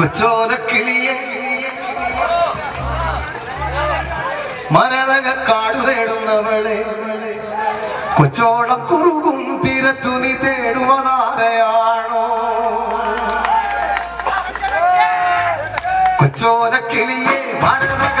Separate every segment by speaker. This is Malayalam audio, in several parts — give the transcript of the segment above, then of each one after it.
Speaker 1: കൊച്ചോലക്കിളിയെ മരതക കാടു തേടുന്നവളെ കൊച്ചോളക്കുറുകും തീരത്തു നീ തേടുവതാരയാണോ? കൊച്ചോലക്കിളിയെ മരതക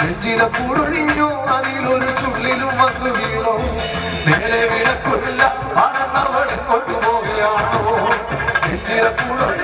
Speaker 1: നെഞ്ചിലപ്പൂടൊഴിഞ്ഞു അതിലൊരു ചുള്ളിലും വന്നു വീണോ. നേരെ വിളക്കൊല്ല മറന്നവളെ കൊണ്ടുപോവുകയാണോ. നെഞ്ചിലപ്പൂടൊഴി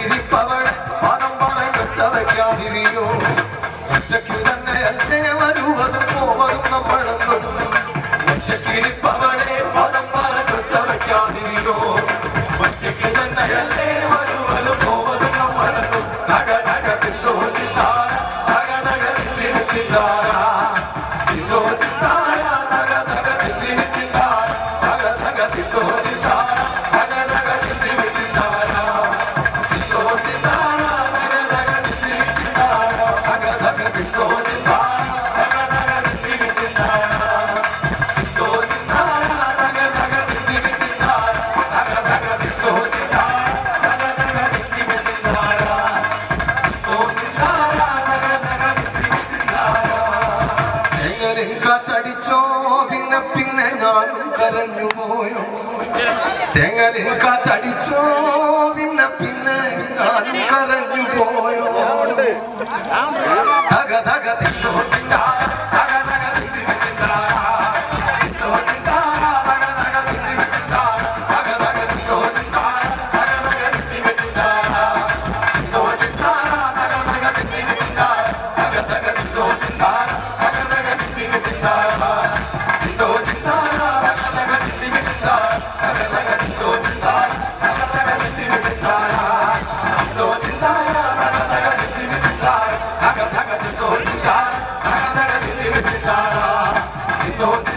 Speaker 1: കാറ്റടിച്ചോ? പിന്നെ പിന്നെ ഞാനും കരഞ്ഞു പോയോ തക തക തിന്നോ தோற்றார் தகதக திமித்தாரா தோற்ற